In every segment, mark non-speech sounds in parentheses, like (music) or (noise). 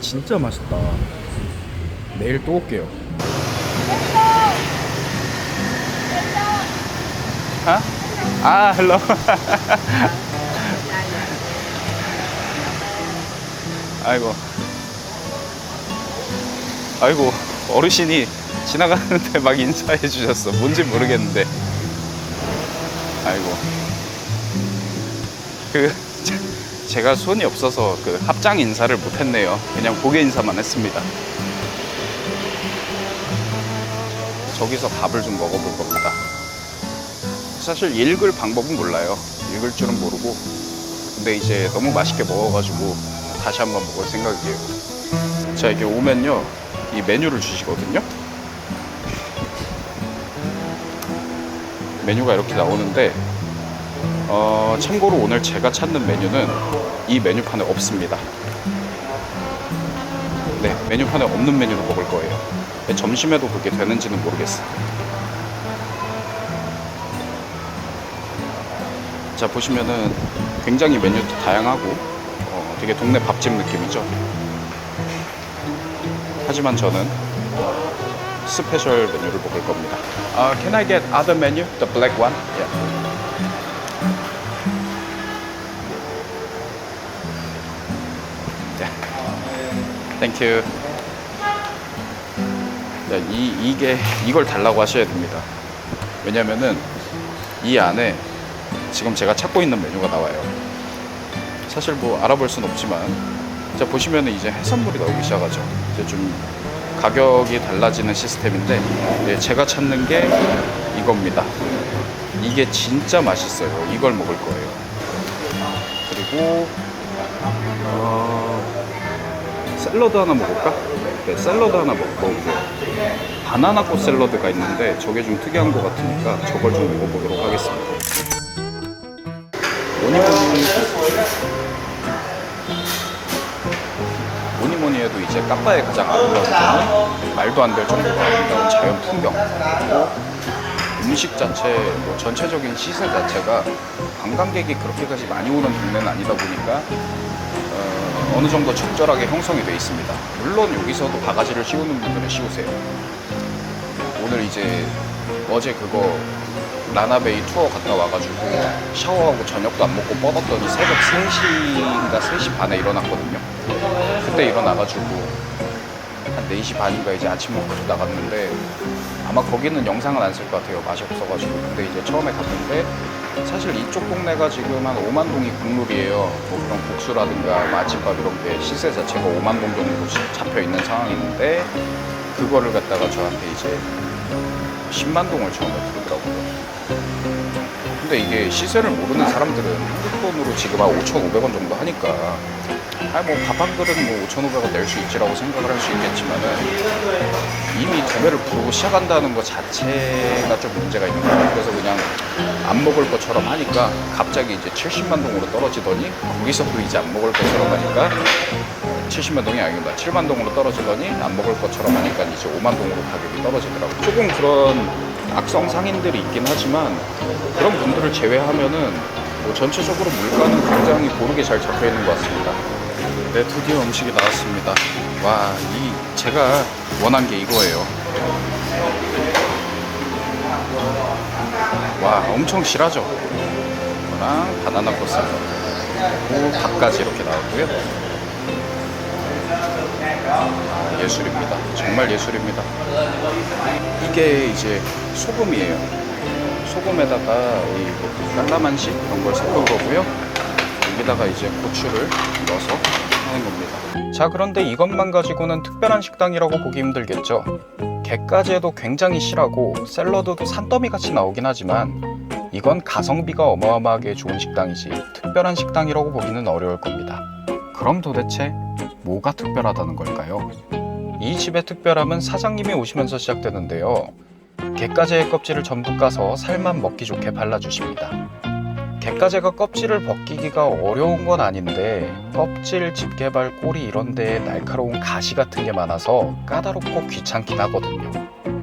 진짜 맛있다. 내일 또 올게요. 아? 아, 헬로. (laughs) 아이고. 아이고, 어르신이 지나가는데 막 인사해 주셨어. 뭔지 모르겠는데. 아이고. 그, 제- 제가 손이 없어서 그 합장 인사를 못 했네요. 그냥 고개 인사만 했습니다. 저기서 밥을 좀 먹어볼 겁니다. 사실 읽을 방법은 몰라요. 읽을 줄은 모르고. 근데 이제 너무 맛있게 먹어가지고 다시 한번 먹을 생각이에요. 자, 이렇게 오면요. 이 메뉴를 주시거든요. 메뉴가 이렇게 나오는데, 어, 참고로 오늘 제가 찾는 메뉴는 이 메뉴판에 없습니다. 네, 메뉴판에 없는 메뉴로 먹을 거예요. 근데 점심에도 그게 되는지는 모르겠어요. 자 보시면은 굉장히 메뉴도 다양하고 어, 되게 동네 밥집 느낌이죠. 하지만 저는 스페셜 메뉴를 먹을 겁니다. Uh, can I get other menu? The black one? Yeah. You. 네, 이, 이게 이걸 달라고 하셔야 됩니다. 왜냐면은 이 안에 지금 제가 찾고 있는 메뉴가 나와요. 사실 뭐 알아볼 순 없지만 자 보시면은 이제 해산물이 나오기 시작하죠. 이제 좀 가격이 달라지는 시스템인데 네, 제가 찾는 게 이겁니다. 이게 진짜 맛있어요. 이걸 먹을 거예요. 그리고 어, 샐러드 하나 먹을까? 네, 샐러드 하나 먹, 먹을게요. 바나나 꽃 샐러드가 있는데 저게 좀 특이한 것 같으니까 저걸 좀 먹어보도록 하겠습니다. 뭐니 뭐니 뭐니 뭐니 해도 이제 까빠의 가장 아름다운 점은 말도 안 될 정도로 아름다운 자연 풍경 음식 자체 뭐 전체적인 시설 자체가 관광객이 그렇게까지 많이 오는 동네는 아니다 보니까 어, 어느 정도 적절하게 형성이 되어 있습니다. 물론 여기서도 바가지를 씌우는 분들은 씌우세요. 오늘 이제 어제 그거 라나베이 투어 갔다 와가지고 샤워하고 저녁도 안 먹고 뻗었더니 새벽 3시인가 3시 반에 일어났거든요. 그때 일어나가지고 한 4시 반인가 이제 아침 먹으러 나갔는데 아마 거기는 영상은 안 쓸 것 같아요. 맛이 없어가지고. 근데 이제 처음에 갔는데 사실 이쪽 동네가 지금 한 5만 동이 국룰이에요. 뭐 그런 국수라든가 맛집밥 이런 게 시세 자체가 5만 동 정도 잡혀 있는 상황인데 그거를 갖다가 저한테 이제 10만 동을 처음에 부르더라고요. 근데 이게 시세를 모르는 사람들은 한국 돈으로 지금 한 5,500원 정도 하니까 아니 뭐밥 한 그릇 뭐 5,500원 낼 수 있지라고 생각을 할 수 있겠지만은 이미 두 배를 부르고 시작한다는 것 자체가 좀 문제가 있는 거예요. 그래서 그냥 안 먹을 것처럼 하니까 갑자기 이제 70만 동으로 떨어지더니 거기서도 이제 안 먹을 것처럼 하니까 70만 동이 아닙니다. 7만 동으로 떨어지더니 안 먹을 것처럼 하니까 이제 5만 동으로 가격이 떨어지더라고요. 조금 그런 악성 상인들이 있긴 하지만 그런 분들을 제외하면은 뭐 전체적으로 물가는 굉장히 고르게 잘 잡혀 있는 것 같습니다. 네, 드디어 음식이 나왔습니다. 와, 이 제가 원한 게 이거예요. 와, 엄청 실하죠? 이거랑 바나나 코스 그리고 밥까지 이렇게 나왔고요. 아, 예술입니다. 정말 예술입니다. 이게 이제 소금이에요. 소금에다가 이 깔라만시 이런 걸 섞은 거고요. 여기다가 이제 고추를 넣어서 하는 겁니다. 자, 그런데 이것만 가지고는 특별한 식당이라고 보기 힘들겠죠. 게까지 해도 굉장히 실하고 샐러드도 산더미 같이 나오긴 하지만 이건 가성비가 어마어마하게 좋은 식당이지 특별한 식당이라고 보기는 어려울 겁니다. 그럼 도대체 뭐가 특별하다는 걸까요? 이 집의 특별함은 사장님이 오시면서 시작되는데요. 게까지의 껍질을 전부 까서 살만 먹기 좋게 발라주십니다. 게까지가 껍질을 벗기기가 어려운 건 아닌데 껍질, 집게발, 꼬리 이런 데에 날카로운 가시 같은 게 많아서 까다롭고 귀찮긴 하거든요.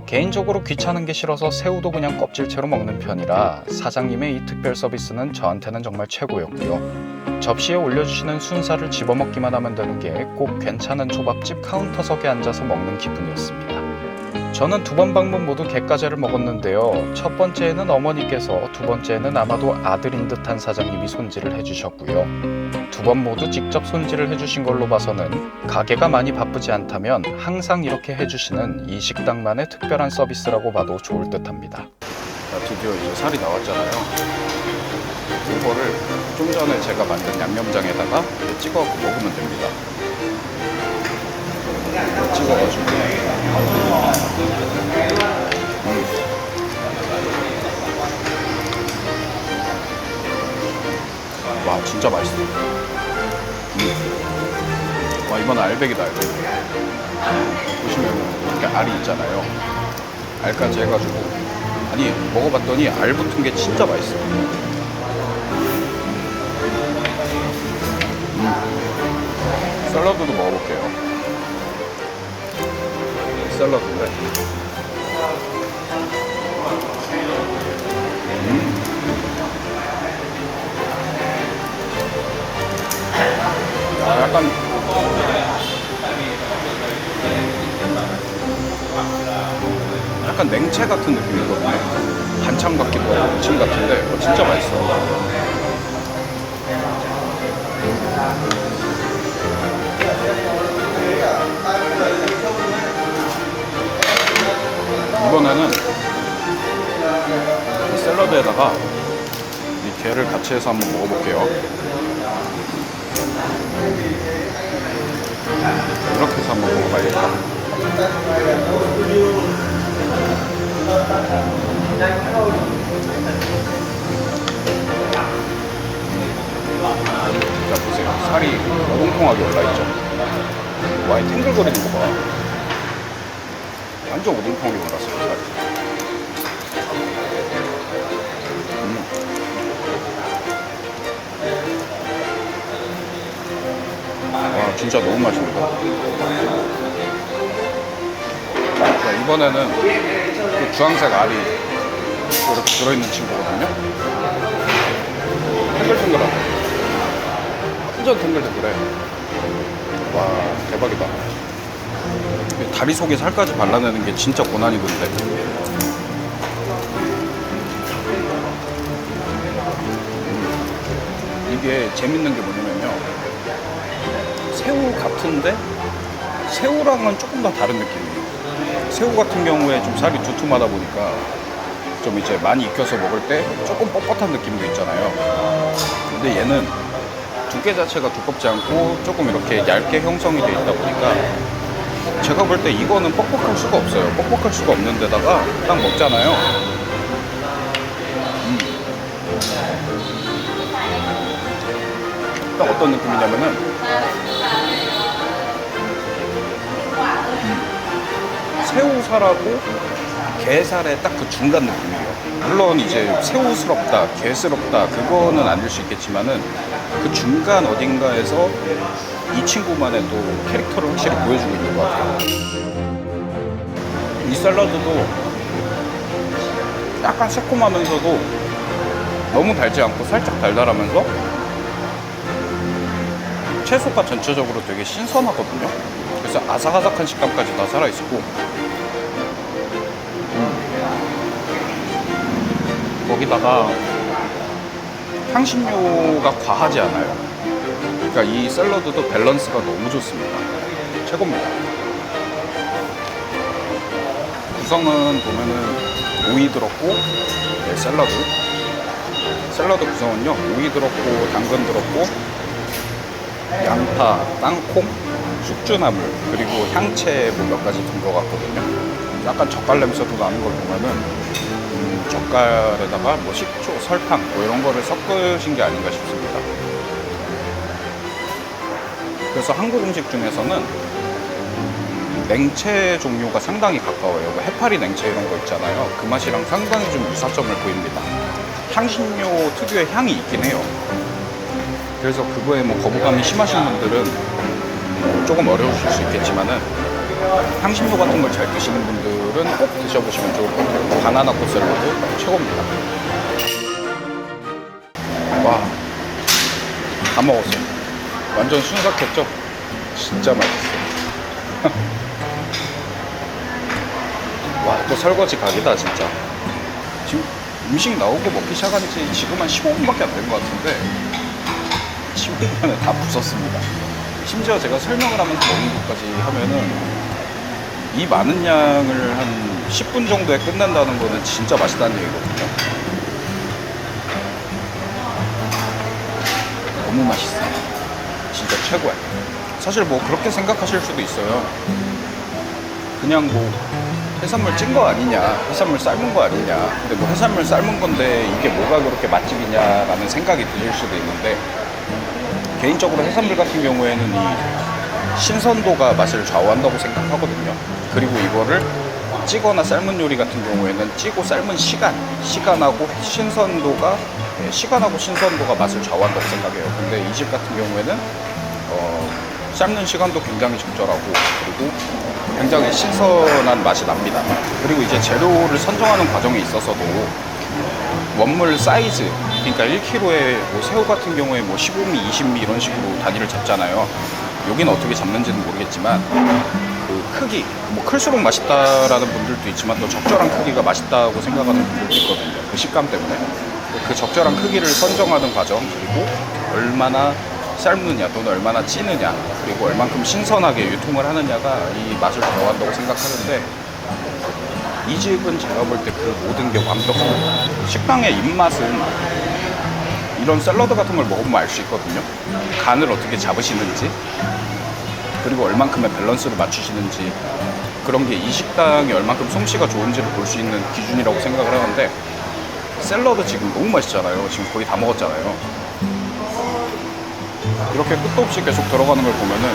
개인적으로 귀찮은 게 싫어서 새우도 그냥 껍질채로 먹는 편이라 사장님의 이 특별 서비스는 저한테는 정말 최고였고요. 접시에 올려주시는 순살을 집어먹기만 하면 되는 게 꼭 괜찮은 초밥집 카운터석에 앉아서 먹는 기분이었습니다. 저는 두 번 방문 모두 갯가재를 먹었는데요. 첫 번째에는 어머니께서, 두 번째에는 아마도 아들인 듯한 사장님이 손질을 해주셨고요. 두 번 모두 직접 손질을 해주신 걸로 봐서는 가게가 많이 바쁘지 않다면 항상 이렇게 해주시는 이 식당만의 특별한 서비스라고 봐도 좋을 듯합니다. 자, 드디어 이제 살이 나왔잖아요. 이거를 좀 전에 제가 만든 양념장에다가 찍어갖고 먹으면 됩니다. 찍어가지고. 음. 와, 진짜 맛있어. 음. 와, 이건 알백이다, 알백. 보시면 이렇게 알이 있잖아요. 알까지 해가지고. 아니, 먹어봤더니 알 붙은 게 진짜 맛있어. 샐러드도 먹어볼게요. 샐러드인데. 음. 아, 약간 약간 냉채 같은 느낌이거든요. 반찬 같기도 하고 무침 같은데 어, 진짜 맛있어. 이번에는 이 샐러드에다가 이 게를 같이 해서 한번 먹어볼게요. 이렇게 해서 한번 먹어봐야겠다. 자 보세요. 살이 오동통하게 올라있죠. 와, 이 탱글거리는 거 봐. 완전 오동통하게 올랐어요. 음. 와, 진짜 너무 맛있습니다. 자, 이번에는 그 주황색 알이 이렇게 들어있는 친구거든요. 탱글탱글하고. 완전 탱글탱글해. 와, 대박이다. 이 다리 속에 살까지 발라내는 게 진짜 고난이던데. 음. 이게 재밌는 게 뭐냐면요. 새우 같은데 새우랑은 조금 더 다른 느낌이에요. 새우 같은 경우에 좀 살이 두툼하다 보니까 좀 이제 많이 익혀서 먹을 때 조금 뻣뻣한 느낌도 있잖아요. 근데 얘는 두께 자체가 두껍지 않고 조금 이렇게 얇게 형성이 돼 있다 보니까 제가 볼 때 이거는 뻑뻑할 수가 없어요. 뻑뻑할 수가 없는 데다가 딱 먹잖아요. 음. 딱 어떤 느낌이냐면은 음. 새우살하고 게살의 딱 그 중간 느낌이에요. 물론 이제 새우스럽다, 게스럽다 그거는 아닐 수 있겠지만은 그 중간 어딘가에서 이 친구만의 또 캐릭터를 확실히 보여주고 있는 것 같아요. 이 샐러드도 약간 새콤하면서도 너무 달지 않고 살짝 달달하면서 채소가 전체적으로 되게 신선하거든요. 그래서 아삭아삭한 식감까지 다 살아있고 거기다가 향신료가 과하지 않아요. 그러니까 이 샐러드도 밸런스가 너무 좋습니다. 최고입니다. 구성은 보면은 오이 들었고 네, 샐러드. 샐러드 구성은요 오이 들었고 당근 들었고 양파, 땅콩, 숙주나물 그리고 향채 뭐몇 가지 든것 같거든요. 약간 젓갈 냄새도 나는 걸 보면은 음, 젓갈에다가 뭐 식초, 설탕 뭐 이런 거를 섞으신 게 아닌가 싶습니다. 그래서 한국 음식 중에서는 냉채 종류가 상당히 가까워요. 뭐 해파리 냉채 이런 거 있잖아요. 그 맛이랑 상당히 좀 유사점을 보입니다. 향신료 특유의 향이 있긴 해요. 그래서 그거에 뭐 거부감이 심하신 분들은 뭐 조금 어려우실 수 있겠지만은 향신료 같은 걸 잘 드시는 분들은 꼭 드셔보시면 좋을 것 같아요. 바나나 꽃 샐러드 최고입니다. 와, 다 먹었어요. 완전 순삭했죠? 진짜 맛있어요. (laughs) 와, 또 설거지 각이다, 진짜. 지금 음식 나오고 먹기 시작한 지 지금 한 15분밖에 안 된 것 같은데, 15분에 다 부쉈습니다. 심지어 제가 설명을 하면서 먹는 것까지 하면은, 이 많은 양을 한 10분 정도에 끝낸다는 거는 진짜 맛있다는 얘기거든요. 너무 맛있어. 진짜 최고야. 사실 뭐 그렇게 생각하실 수도 있어요. 그냥 뭐 해산물 찐 거 아니냐, 해산물 삶은 거 아니냐. 근데 뭐 해산물 삶은 건데 이게 뭐가 그렇게 맛집이냐라는 생각이 드실 수도 있는데 개인적으로 해산물 같은 경우에는 이 신선도가 맛을 좌우한다고 생각하거든요. 그리고 이거를 찌거나 삶은 요리 같은 경우에는 찌고 삶은 시간, 시간하고 신선도가 예, 시간하고 신선도가 맛을 좌우한다고 생각해요. 근데 이 집 같은 경우에는 어, 삶는 시간도 굉장히 적절하고 그리고 굉장히 신선한 맛이 납니다. 그리고 이제 재료를 선정하는 과정에 있어서도 원물 사이즈, 그러니까 1kg에 뭐 새우 같은 경우에 뭐 15미, 20미 이런 식으로 단위를 잡잖아요. 여기는 어떻게 잡는지는 모르겠지만 그 크기, 뭐 클수록 맛있다라는 분들도 있지만 또 적절한 크기가 맛있다고 생각하는 분들도 있거든요. 그 식감 때문에. 그 적절한 크기를 선정하는 과정, 그리고 얼마나 삶느냐 또는 얼마나 찌느냐, 그리고 얼만큼 신선하게 유통을 하느냐가 이 맛을 좌우한다고 생각하는데 이 집은 제가 볼 때 그 모든 게 완벽합니다. 식당의 입맛은 이런 샐러드 같은 걸 먹으면 알 수 있거든요. 간을 어떻게 잡으시는지, 그리고 얼만큼의 밸런스를 맞추시는지, 그런 게 이 식당이 얼만큼 솜씨가 좋은지를 볼 수 있는 기준이라고 생각을 하는데, 샐러드 지금 너무 맛있잖아요. 지금 거의 다 먹었잖아요. 이렇게 끝도 없이 계속 들어가는 걸 보면은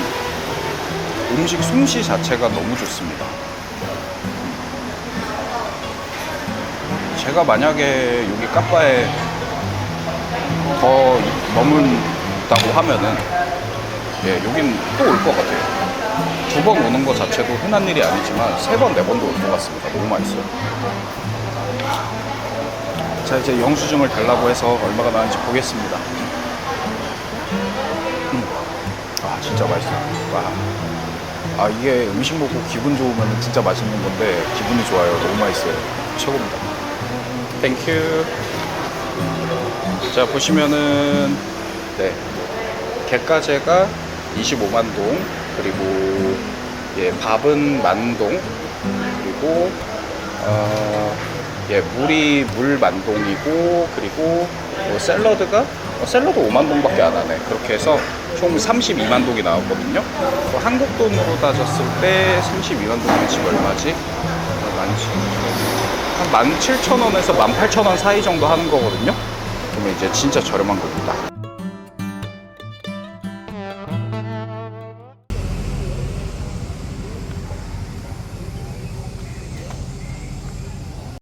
음식 솜씨 자체가 너무 좋습니다. 제가 만약에 여기 까빠에 더 머문다고 하면은 예, 여긴 또 올 것 같아요. 두 번 오는 것 자체도 흔한 일이 아니지만 세 번, 네 번도 올 것 같습니다. 너무 맛있어요. 자, 이제 영수증을 달라고 해서 얼마가 나왔는지 보겠습니다. 진짜 맛있어. 와. 아, 이게 음식 먹고 기분 좋으면 진짜 맛있는 건데 기분이 좋아요. 너무 맛있어요. 최고입니다. 땡큐. 자, 보시면은, 네. 객가제가 25만 동, 그리고, 예, 밥은 만 동, 그리고, 어, 예, 물이 물 만 동이고, 그리고, 뭐 샐러드가, 어, 샐러드 5만 동밖에 안 하네. 그렇게 해서 총 32만 동이 나왔거든요. 뭐 한국 돈으로 따졌을 때 32만 동이면 얼마지? 얼마지? 한 17,000원에서 18,000원 사이 정도 하는 거거든요. 그러면 이제 진짜 저렴한 겁니다.